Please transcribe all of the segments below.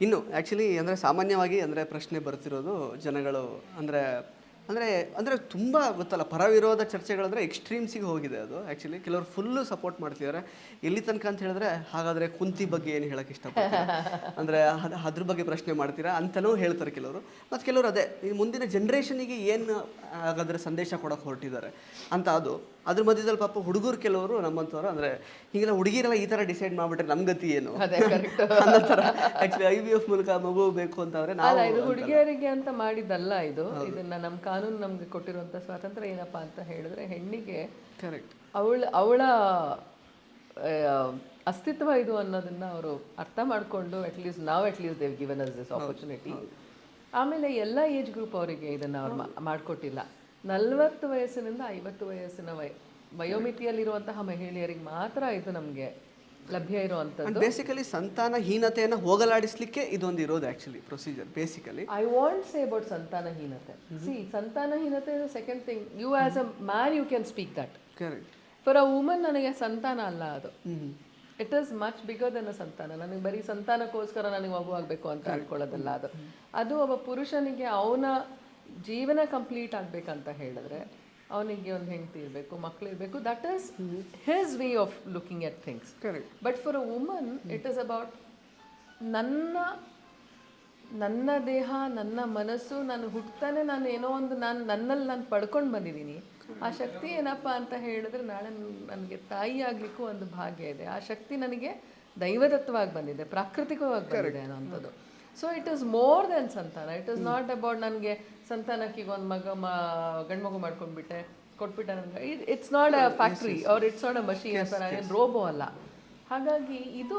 ಇನ್ನು ಆ್ಯಕ್ಚುಲಿ ಅಂದರೆ ಸಾಮಾನ್ಯವಾಗಿ ಅಂದರೆ ಪ್ರಶ್ನೆ ಬರ್ತಿರೋದು ಜನಗಳು ಅಂದರೆ ಅಂದರೆ ಅಂದರೆ ತುಂಬ ಗೊತ್ತಲ್ಲ ಪರ ವಿರೋಧ ಚರ್ಚೆಗಳಂದರೆ ಎಕ್ಸ್ಟ್ರೀಮ್ಸಿಗೆ ಹೋಗಿದೆ ಅದು ಆ್ಯಕ್ಚುಲಿ ಕೆಲವರು ಫುಲ್ಲು ಸಪೋರ್ಟ್ ಮಾಡ್ತಿದ್ದಾರೆ ಎಲ್ಲಿ ತನಕ ಅಂತ ಹೇಳಿದ್ರೆ ಹಾಗಾದರೆ ಕುಂತಿ ಬಗ್ಗೆ ಏನು ಹೇಳಕ್ಕೆ ಇಷ್ಟಪಡ್ತಾರೆ? ಅಂದರೆ ಅದು ಅದ್ರ ಬಗ್ಗೆ ಪ್ರಶ್ನೆ ಮಾಡ್ತೀರಾ ಅಂತಲೂ ಹೇಳ್ತಾರೆ ಕೆಲವರು. ಮತ್ತು ಕೆಲವರು ಅದೇ ಈ ಮುಂದಿನ ಜನ್ರೇಷನಿಗೆ ಏನು ಹಾಗಾದರೆ ಸಂದೇಶ ಕೊಡೋಕೆ ಹೊರಟಿದ್ದಾರೆ ಅಂತ ಅದು. ಅದ್ರ ಮಧ್ಯದಲ್ಲಿ ಪಾಪ ಹುಡುಗರು ಕೆಲವರು ನಮ್ಮಂಥವ್ರು ಅಂದರೆ ಹೀಗೆಲ್ಲ ಹುಡುಗಿರೆಲ್ಲ ಈ ಥರ ಡಿಸೈಡ್ ಮಾಡಿಬಿಟ್ರೆ ನಮ್ಮ ಗತಿ ಏನು? ಅನ್ನೋ ಥರ ಆ್ಯಕ್ಚುಲಿ ಐ ವಿ ಎಫ್ ಮೂಲಕ ಮಗು ಬೇಕು ಅಂತಂದ್ರೆ ನಾವು ಹುಡುಗಿಯರಿಗೆ ಅಂತ ಮಾಡಿದ್ದಲ್ಲ ಇದು. ಇದನ್ನ ನಮ್ಮ ಕಾನೂನು ನಮ್ಗೆ ಕೊಟ್ಟಿರುವಂತ ಸ್ವಾತಂತ್ರ್ಯ ಏನಪ್ಪಾ ಅಂತ ಹೇಳಿದ್ರೆ ಹೆಣ್ಣಿಗೆ ಕರೆಕ್ಟ್ ಅವಳ ಅವಳ ಅಸ್ತಿತ್ವ ಇದು ಅನ್ನೋದನ್ನ ಅವರು ಅರ್ಥ ಮಾಡ್ಕೊಂಡು ಅಟ್ಲೀಸ್ಟ್ ನಾವು at least they've given us this opportunity ಆಮೇಲೆ ಎಲ್ಲ ಏಜ್ ಗ್ರೂಪ್ ಅವರಿಗೆ ಇದನ್ನ ಅವ್ರು ಮಾಡ್ಕೊಟ್ಟಿಲ್ಲ. ನಲವತ್ತು ವಯಸ್ಸಿನಿಂದ ಐವತ್ತು ವಯಸ್ಸಿನ ವಯ ವಯೋಮಿತಿಯಲ್ಲಿರುವಂತಹ ಮಹಿಳೆಯರಿಗೆ ಮಾತ್ರ ಇದು ನಮಗೆ ಲಭ್ಯ ಇರುವಂಥದ್ದು ಬೇಸಿಕಲಿ ಸಂತಾನಹೀನತೆಯನ್ನು ಹೋಗಲಾಡಿಸಲಿಕ್ಕೆ ಇದೊಂದು ಇರೋದು actually procedure basically I want say about ಸಂತಾನಹೀನತೆ. See ಸಂತಾನಹೀನತೆ is second thing you as a man you can speak that correct for a woman ನನಗೆ ಸಂತಾನ ಅಲ್ಲ ಅದು. It is much bigger than ಸಂತಾನ. ನನಗೆ ಬರೀ ಸಂತಾನಕ್ಕೋಸ್ಕರ ನನಗೆ ಮಗು ಆಗಬೇಕು ಅಂತ ಅನ್ಕೊಳ್ಳೋದಲ್ಲ ಅದು. ಅದು ಒಬ್ಬ ಪುರುಷನಿಗೆ ಅವನ ಜೀವನ ಕಂಪ್ಲೀಟ್ ಆಗಬೇಕಂತ ಹೇಳಿದ್ರೆ ಅವನಿಗೆ ಒಂದು ಹೆಂಡತಿ ಇರಬೇಕು ಮಕ್ಕಳು ಇರಬೇಕು. That is his way of looking at things but for a woman it is about ನನ್ನ ನನ್ನ ದೇಹ ನನ್ನ ಮನಸ್ಸು ನಾನು ಹುಟ್ತಾನೆ ನಾನು ಏನೋ ಒಂದು ನಾನು ನನ್ನಲ್ಲಿ ನಾನು ಪಡ್ಕೊಂಡು ಬಂದಿದ್ದೀನಿ. ಆ ಶಕ್ತಿ ಏನಪ್ಪ ಅಂತ ಹೇಳಿದ್ರೆ ನಾಳೆ ನನಗೆ ತಾಯಿ ಆಗ್ಲಿಕ್ಕೂ ಒಂದು ಭಾಗ್ಯ ಇದೆ. ಆ ಶಕ್ತಿ ನನಗೆ ದೈವದತ್ವವಾಗಿ ಬಂದಿದೆ ಪ್ರಾಕೃತಿಕವಾಗಿ ಬಂದಿದೆ ಅನ್ನೋಂಥದ್ದು. So it is more than ಸಂತಾನ ಇಟ್ ಇಸ್ ನಾಟ್ ಅಬೌಟ್ ನನಗೆ ಸಂತಾನಕ್ಕೆ ಈಗ ಒಂದು ಮಗ ಮ ಗಂಡು ಮಗು ಮಾಡ್ಕೊಂಡ್ಬಿಟ್ಟೆ ಕೊಟ್ಬಿಟ್ಟೆ ನನಗೆ. ಇಟ್ಸ್ ನಾಟ್ ಅ ಫ್ಯಾಕ್ಟ್ರಿ ಅವ್ರ ಇಟ್ಸ್ ನಾಟ್ ಅ ಮಷೀನ್ ಅಂತ ನಾನೇನು ರೋಬೋ ಅಲ್ಲ. ಹಾಗಾಗಿ ಇದು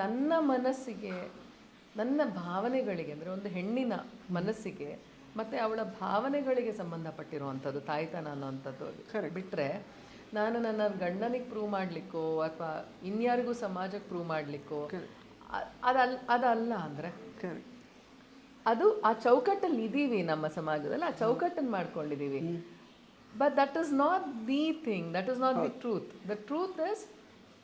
ನನ್ನ ಮನಸ್ಸಿಗೆ ನನ್ನ ಭಾವನೆಗಳಿಗೆ ಅಂದರೆ ಒಂದು ಹೆಣ್ಣಿನ ಮನಸ್ಸಿಗೆ ಮತ್ತು ಅವಳ ಭಾವನೆಗಳಿಗೆ ಸಂಬಂಧಪಟ್ಟಿರುವಂಥದ್ದು ತಾಯ್ತನ ಅನ್ನೋವಂಥದ್ದು ಬಿಟ್ಟರೆ ನಾನು ನನ್ನ ಗಂಡನಿಗೆ ಪ್ರೂವ್ ಮಾಡಲಿಕ್ಕೋ ಅಥವಾ ಇನ್ಯಾರಿಗೂ ಸಮಾಜಕ್ಕೆ ಪ್ರೂವ್ ಮಾಡಲಿಕ್ಕೋ ಅದಲ್ಲ ಅದಲ್ಲ ಅಂದರೆ ಅದು ಆ ಚೌಕಟ್ಟಲ್ಲಿ ಇದ್ದೀವಿ ನಮ್ಮ ಸಮಾಜದಲ್ಲಿ ಆ ಚೌಕಟ್ಟನ್ನು ಮಾಡ್ಕೊಂಡಿದ್ದೀವಿ but that is not the thing that is not the truth the truth is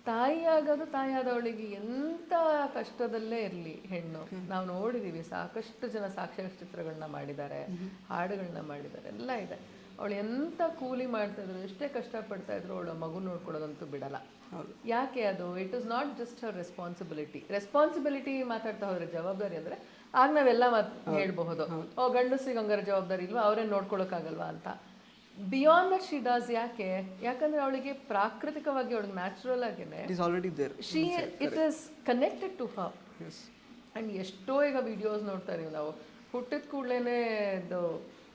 ತಾಯಿಯಾಗೋದು ತಾಯಿಯಾದವಳಿಗೆ ಎಂಥ ಕಷ್ಟದಲ್ಲೇ ಇರಲಿ ಹೆಣ್ಣು. ನಾವು ನೋಡಿದ್ದೀವಿ ಸಾಕಷ್ಟು ಜನ ಸಾಕ್ಷ್ಯಚಿತ್ರಗಳನ್ನ ಮಾಡಿದ್ದಾರೆ ಹಾಡುಗಳನ್ನ ಮಾಡಿದ್ದಾರೆ ಎಲ್ಲ ಇದೆ. ಅವಳು ಎಂಥ ಕೂಲಿ ಮಾಡ್ತಾ ಇದ್ರು ಎಷ್ಟೇ ಕಷ್ಟಪಡ್ತಾ ಇದ್ರು ಅವಳು ಮಗು ನೋಡ್ಕೊಳ್ಳೋದಂತೂ ಬಿಡಲ್ಲ. ಯಾಕೆ ಅದು? It is not just her responsibility responsibility ಮಾತಾಡ್ತಾ ಹೋದ್ರೆ ಜವಾಬ್ದಾರಿ ಅಂದ್ರೆ ಆಗ ನಾವೆಲ್ಲ ಮಾತ್ ಹೇಳ್ಬಹುದು. ಓ ಗಂಡಸಿಗೆ ಹಂಗಾರೆ ಜವಾಬ್ದಾರಿ ಇಲ್ವಾ? ಅವರೇ ನೋಡ್ಕೊಳಕ್ಕಾಗಲ್ವಾ ಅಂತ. ಬಿಯಾಂಡ್ ದಟ್ ಶಿ ಡಾಸ್ ಯಾಕೆ? ಯಾಕಂದ್ರೆ ಅವಳಿಗೆ ಪ್ರಾಕೃತಿಕವಾಗಿ ಅವಳಿಗೆ natural ಆಗೇನೆ it she is connected to her and ಎಷ್ಟೋ ಈಗ ವಿಡಿಯೋಸ್ ನೋಡ್ತಾ ಇದೀವಿ ನಾವು. ಹುಟ್ಟಿದ ಕೂಡಲೇ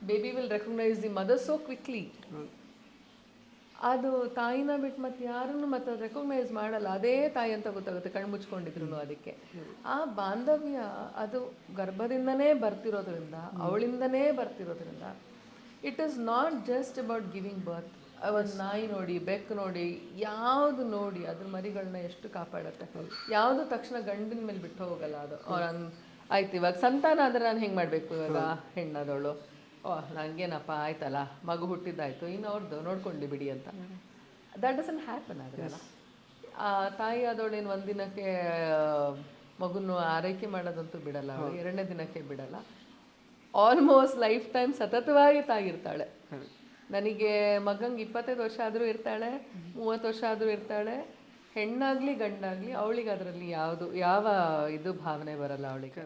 baby will recognise the mother so quickly ಅದು ತಾಯಿನ ಬಿಟ್ಟು ಮತ್ತೆ ಯಾರನ್ನು ಮತ್ತೆ ರೆಕಗ್ನೈಸ್ ಮಾಡಲ್ಲ, ಅದೇ ತಾಯಿ ಅಂತ ಗೊತ್ತಾಗುತ್ತೆ, ಕಣ್ಣು ಮುಚ್ಕೊಂಡಿದ್ರು ಅದಕ್ಕೆ. ಆ ಬಾಂಧವ್ಯ ಅದು ಗರ್ಭದಿಂದನೇ ಬರ್ತಿರೋದ್ರಿಂದ, ಅವಳಿಂದನೇ ಬರ್ತಿರೋದ್ರಿಂದ it is not just about giving birth ಒಂದು ನಾಯಿ ನೋಡಿ, ಬೆಕ್ಕು ನೋಡಿ, ಯಾವುದು ನೋಡಿ ಅದ್ರ ಮರಿಗಳನ್ನ ಎಷ್ಟು ಕಾಪಾಡುತ್ತೆ. ಯಾವುದು ತಕ್ಷಣ ಗಂಡಿನ ಮೇಲೆ ಬಿಟ್ಟು ಹೋಗಲ್ಲ ಅದು. ಆಯ್ತು, ಇವಾಗ ಸಂತಾನ ಆದ್ರೆ ನಾನು ಹೆಂಗೆ ಮಾಡಬೇಕು ಇವಾಗ, ಹೆಣ್ಣಾದವಳು? ಓ ನಂಗೇನಪ್ಪ ಆಯ್ತಲ್ಲ ಮಗು ಹುಟ್ಟಿದ್ದಾಯ್ತು ಇನ್ನು ಅವ್ರದ್ದು ನೋಡ್ಕೊಂಡು ಬಿಡಿ ಅಂತ. ದಟ್ ಡಸನ್ ಹ್ಯಾಪನ್ ಅದಲ್ಲ ಆ ತಾಯಿ ಆದವಳೇನು ಒಂದಿನಕ್ಕೆ ಮಗುನ ಆರೈಕೆ ಮಾಡೋದಂತೂ ಬಿಡಲ್ಲ ಅವಳು ಎರಡನೇ ದಿನಕ್ಕೆ ಬಿಡಲ್ಲ. ಆಲ್ಮೋಸ್ಟ್ ಲೈಫ್ ಟೈಮ್ ಸತತವಾಗಿ ತಾಗಿರ್ತಾಳೆ. ನನಗೆ ಮಗಂಗೆ ಇಪ್ಪತ್ತೈದು ವರ್ಷ ಆದರೂ ಇರ್ತಾಳೆ ಮೂವತ್ತು ವರ್ಷ ಆದರೂ ಇರ್ತಾಳೆ ಹೆಣ್ಣಾಗ್ಲಿ ಗಂಡಾಗ್ಲಿ ಅವಳಿಗೆ ಅದರಲ್ಲಿ ಯಾವುದು ಯಾವ ಇದು ಭಾವನೆ ಬರಲ್ಲ ಅವಳಿಗೆ.